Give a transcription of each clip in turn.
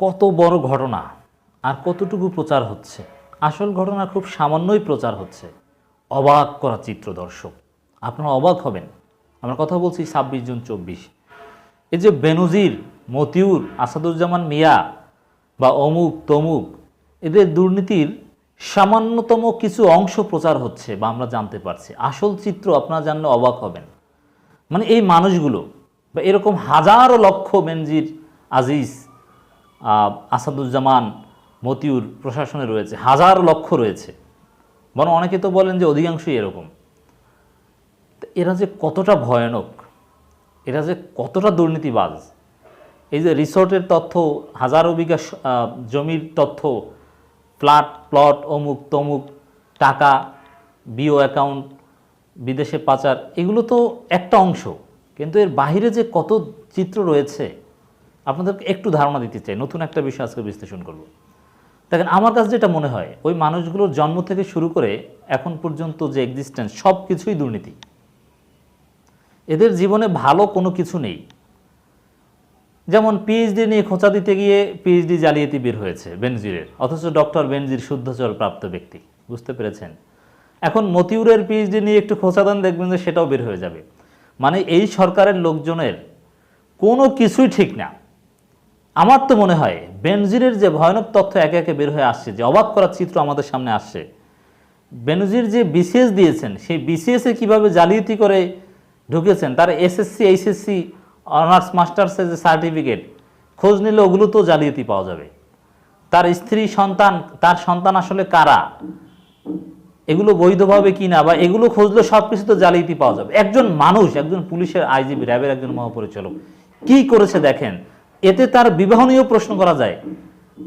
কত বড় ঘটনা আর কতটুকু প্রচার হচ্ছে? আসল ঘটনা খুব সামান্যই প্রচার হচ্ছে। অবাক করা চিত্র দর্শক। আপনারা অবাক হবেন। আমরা কথা বলছি ছাব্বিশ জুন চব্বিশ। এই যে বেনজির, মতিউর, আসাদুজ্জামান মিয়া বা অমুক, তমুক, এদের দুর্নীতির সামান্যতম কিছু অংশ প্রচার হচ্ছে বা আমরা জানতে পারছি। আসল চিত্র আপনারা জানলে অবাক হবেন। মানে এই মানুষগুলো বা এরকম হাজারো লক্ষ বেনজির, আজিজ আসাদুজ্জামান মতিউর প্রশাসনে রয়েছে, হাজার লক্ষ রয়েছে। বরং অনেকে তো বলেন যে অধিকাংশই এরকম। এরা যে কতটা ভয়ানক, এরা যে কতটা দুর্নীতিবাজ, এই যে রিসোর্টের তথ্য, হাজারো বিঘা জমির তথ্য, ফ্ল্যাট, প্লট, অমুক, তমুক, টাকা, বিও অ্যাকাউন্ট, বিদেশে পাচার, এগুলো তো একটা অংশ। কিন্তু এর বাইরে যে কত চিত্র রয়েছে আপনাদেরকে একটু ধারণা দিতে চাই, নতুন একটা বিষয় আজকে বিশ্লেষণ করব। দেখেন, আমার কাছে যেটা মনে হয়, ওই মানুষগুলোর জন্ম থেকে শুরু করে এখন পর্যন্ত যে এক্সিস্টেন্স সব কিছুই দুর্নীতি। এদের জীবনে ভালো কোনো কিছু নেই। যেমন পিএইচডি নিয়ে খোঁচা দিতে গিয়ে পিএইচডি জালিয়াতি বের হয়েছে বেনজিরের, অথচ ডক্টর বেনজির শুদ্ধচল প্রাপ্ত ব্যক্তি, বুঝতে পেরেছেন? এখন মতিউরের পিএইচডি নিয়ে একটু খোঁচা দেন, দেখবেন যে সেটাও বের হয়ে যাবে। মানে এই সরকারের লোকজনের কোনো কিছুই ঠিক না। আমার তো মনে হয় বেনজিরের যে ভয়ানক তথ্য একে একে বের হয়ে আসছে, যে অবাক করার চিত্র আমাদের সামনে আসছে, বেনজির যে বিসিএস দিয়েছেন, সেই বিসিএসে কীভাবে জালিয়াতি করে ঢুকেছেন, তার এসএসসি এইচএসসি অনার্স মাস্টার্সের যে সার্টিফিকেট খোঁজ নিলে ওগুলো তো জালিয়াতি পাওয়া যাবে। তার স্ত্রী, সন্তান, তার সন্তান আসলে কারা? এগুলো বৈধভাবে কিনা বা এগুলো খুঁজলে সব কিছু তো জালিয়াতি পাওয়া যাবে। একজন মানুষ, একজন পুলিশের আইজিবি র্যাবের একজন মহাপরিচালক, কি করেছে দেখেন? এতে তার বিবাহ নিয়েও প্রশ্ন করা যায়।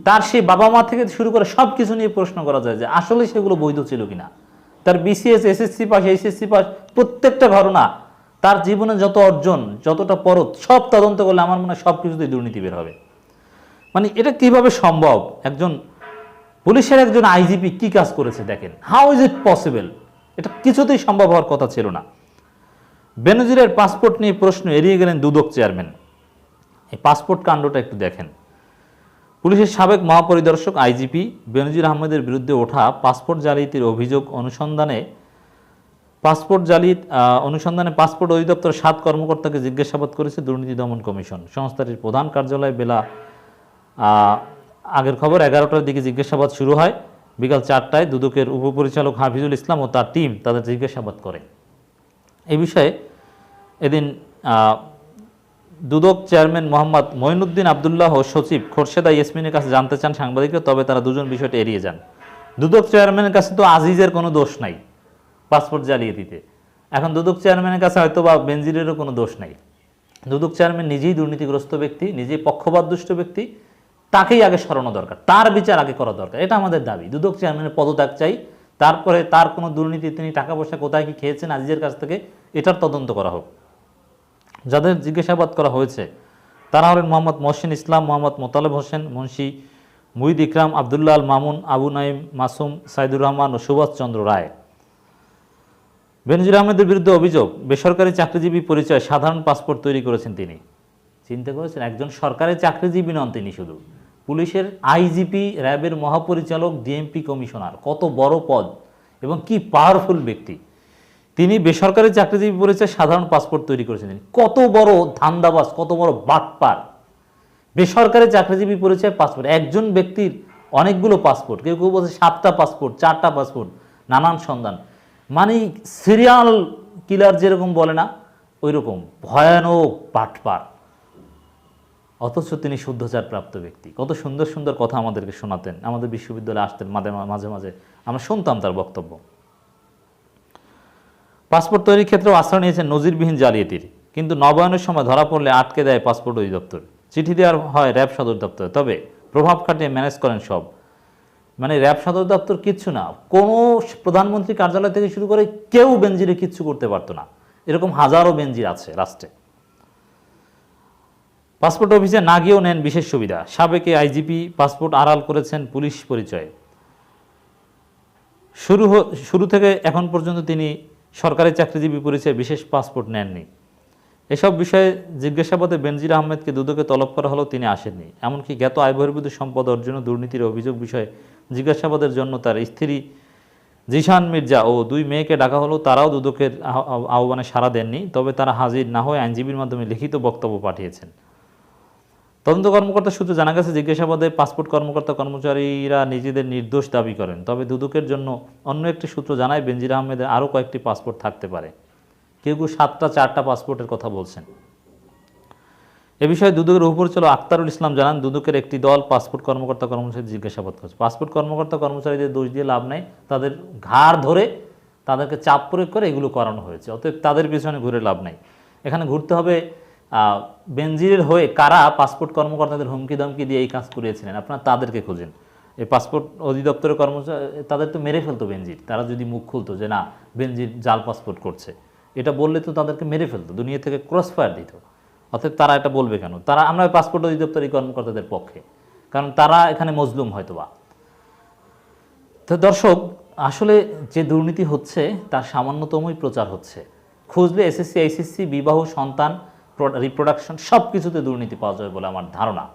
তার সেই বাবা মা থেকে শুরু করে সব কিছু নিয়ে প্রশ্ন করা যায় যে আসলে সেগুলো বৈধ ছিল কিনা। তার BCS SSC pass HSC pass প্রত্যেকটা ঘটনা তার জীবনে যত অর্জন, যতটা পরত, সব তদন্ত করলে আমার মনে হয় সব কিছুতেই দুর্নীতি বের হবে। মানে এটা কীভাবে সম্ভব? একজন পুলিশের একজন আইজিপি কি কাজ করেছে দেখেন। হাউ ইজ ইট পসিবল এটা কিছুতেই সম্ভব হওয়ার কথা ছিল না। বেনজিরের পাসপোর্ট নিয়ে প্রশ্ন এড়িয়ে গেলেন দুদক চেয়ারম্যান এই পাসপোর্ট কাণ্ডটা একটু দেখেন। পুলিশের সাবেক মহাপরিদর্শক আইজিপি বেনজির আহমেদের বিরুদ্ধে ওঠা পাসপোর্ট জালিয়াতির অভিযোগ অনুসন্ধানে পাসপোর্ট জালিয়াত অনুসন্ধানে পাসপোর্ট অধিদপ্তর সাত কর্মকর্তাকে জিজ্ঞাসাবাদ করেছে দুর্নীতি দমন কমিশন। সংস্থাটির প্রধান কার্যালয় বেলা আগের খবর এগারোটার দিকে জিজ্ঞাসাবাদ শুরু হয়। বিকাল চারটায় দুদকের উপপরিচালক হাফিজুল ইসলাম ও তার টিম তাদের জিজ্ঞাসাবাদ করে। এই বিষয়ে এদিন দুদক চেয়ারম্যান মোহাম্মদ মঈনুদ্দিন আবদুল্লাহ ও সচিব খোরশেদা ইয়াসমিনের কাছে জানতে চান সাংবাদিকরা, তবে তারা দুজন বিষয়টা এড়িয়ে যান। দুদক চেয়ারম্যানের কাছে তো আজিজের কোনো দোষ নাই পাসপোর্ট জ্বালিয়ে দিতে। এখন দুদক চেয়ারম্যানের কাছে হয়তো বা বেনজিরেরও কোনো দোষ নাই। দুদক চেয়ারম্যান নিজেই দুর্নীতিগ্রস্ত ব্যক্তি, নিজেই পক্ষপাতদুষ্ট ব্যক্তি, তাকেই আগে সরানো দরকার, তার বিচার আগে করা দরকার, এটা আমাদের দাবি। দুদক চেয়ারম্যানের পদত্যাগ চাই, তারপরে তার কোনো দুর্নীতি, তিনি টাকা পয়সা কোথায় কি খেয়েছেন আজিজের কাছ থেকে, এটার তদন্ত করা হোক। যাদের জিজ্ঞাসাবাদ করা হয়েছে, তারা হলেন মোহাম্মদ মহসিন ইসলাম, মোহাম্মদ মোতালেব হোসেন, মুন্সি, মুহিদ ইকরাম, আবদুল্লাহ আল মামুন, আবু নাইম, মাসুম, সাইদুর রহমান ও সুভাষ চন্দ্র রায়। বেনজির আহমেদের বিরুদ্ধে অভিযোগ, বেসরকারি চাকরিজীবী পরিচয় সাধারণ পাসপোর্ট তৈরি করেছেন তিনি। চিন্তা করেছেন, একজন সরকারি চাকরিজীবী নন তিনি শুধু। পুলিশের আইজিপি, র্যাবের মহাপরিচালক, ডিএমপি কমিশনার, কত বড় পদ এবং কি পাওয়ারফুল ব্যক্তি। তিনি বেসরকারি চাকরিজীবী পরিচয় সাধারণ পাসপোর্ট তৈরি করেছেন কত বড় ধান্দাবাজ, কত বড় বাটপার। বেসরকারি চাকরিজীবী পরিচয় পাসপোর্ট একজন ব্যক্তির অনেকগুলো পাসপোর্ট কেউ কেউ বলছে সাতটা পাসপোর্ট চারটা পাসপোর্ট নানান সন্ধান। মানে সিরিয়াল কিলার যেরকম বলে না ওই রকম ভয়ানক বাটপার। অথচ তিনি শুদ্ধচার প্রাপ্ত ব্যক্তি। কত সুন্দর সুন্দর কথা আমাদেরকে শোনাতেন। আমাদের বিশ্ববিদ্যালয়ে আসতেন মাঝে মাঝে মাঝে। আমরা শুনতাম তার বক্তব্য। পাসপোর্ট তৈরির ক্ষেত্রেও আশ্রয় নিয়েছেন নজিরবিহীন জালিয়াতির। কিন্তু নবায়নের সময় ধরা পড়লে আটকে দেয় পাসপোর্ট অধিদপ্তর। চিঠি দেওয়ার হয় র্যাব সদর দপ্তরে। তবে প্রভাব খাটিয়ে ম্যানেজ করেন সব। মানে র্যাব সদর দপ্তর কিচ্ছু না। কোনো প্রধানমন্ত্রী কার্যালয় থেকে শুরু করে কেউ বেঞ্জিরে কিচ্ছু করতে পারতো না। এরকম হাজারো বেঞ্জির আছে রাষ্ট্রে। পাসপোর্ট অফিসে না গিয়েও নেন বিশেষ সুবিধা। সাবেকে আইজিপি পাসপোর্ট আড়াল করেছেন পুলিশ পরিচয়ে। শুরু শুরু থেকে এখন পর্যন্ত তিনি সরকারি চাকরিজীবী পরিচয়ে বিশেষ পাসপোর্ট নেননি। এসব বিষয়ে জিজ্ঞাসাবাদে বেনজির আহমেদকে দুদকে তলব করা হলেও তিনি আসেননি। এমনকি জ্ঞাত আয় বহির্ভূত সম্পদ অর্জন দুর্নীতির অভিযোগ বিষয়ে জিজ্ঞাসাবাদের জন্য তার স্ত্রী জিশান মির্জা ও দুই মেয়েকে ডাকা হলেও তারাও দুদকের আহ- আহ- আহ্বানে সাড়া দেননি। তবে তারা হাজির না হয়ে আইনজীবীর মাধ্যমে লিখিত বক্তব্য পাঠিয়েছেন। তদন্ত কর্মকর্তা সূত্রে জানা গেছে, জিজ্ঞাসাবাদে পাসপোর্ট কর্মকর্তা কর্মচারীরা নিজেদের নির্দোষ দাবি করেন। তবে দুদকের জন্য অন্য একটি সূত্র জানায়, বেনজির আহমেদের আরও কয়েকটি পাসপোর্ট থাকতে পারে। কেউ কেউ সাতটা, চারটা পাসপোর্টের কথা বলছেন। এ বিষয়ে দুদকের উপপরিচালক আক্তারুল ইসলাম জানান, দুদকের একটি দল পাসপোর্ট কর্মকর্তা কর্মচারী জিজ্ঞাসাবাদ করছে। পাসপোর্ট কর্মকর্তা কর্মচারীদের দোষ দিয়ে লাভ নেই, তাদের ঘাড় ধরে তাদেরকে চাপ প্রয়োগ করে এগুলো করানো হয়েছে, অতএব তাদের পিছনে ঘুরে লাভ নেই। এখানে ঘুরতে হবে বেনজিরের হয়ে কারা পাসপোর্ট কর্মকর্তাদের হুমকি দমকি দিয়ে এই কাজ করিয়েছিলেন? আপনারা তাদেরকে খুঁজেন। এই পাসপোর্ট অধিদপ্তরের কর্মচারী, তাদের তো মেরে ফেলতো বেনজির। তারা যদি মুখ খুলতো যে না, বেনজির জাল পাসপোর্ট করছে। এটা বললে তো তাদেরকে মেরে ফেলতো, দুনিয়া থেকে ক্রস ফায়ার দিত। অতএব তারা এটা বলবে কেন? তারা, আমরা পাসপোর্ট অধিদপ্তরের কর্মকর্তাদের পক্ষে। কারণ তারা এখানে মজলুম হয়তোবা। তো দর্শক, আসলে যে দুর্নীতি হচ্ছে, তার সামান্যতমই প্রচার হচ্ছে। খুঁজলে এসএসসি আইসিসি বিবাহ, সন্তান রিপ্রোডাকশন সব কিছুতে দুর্নীতি পাওয়া যাবে বলে আমার ধারণা।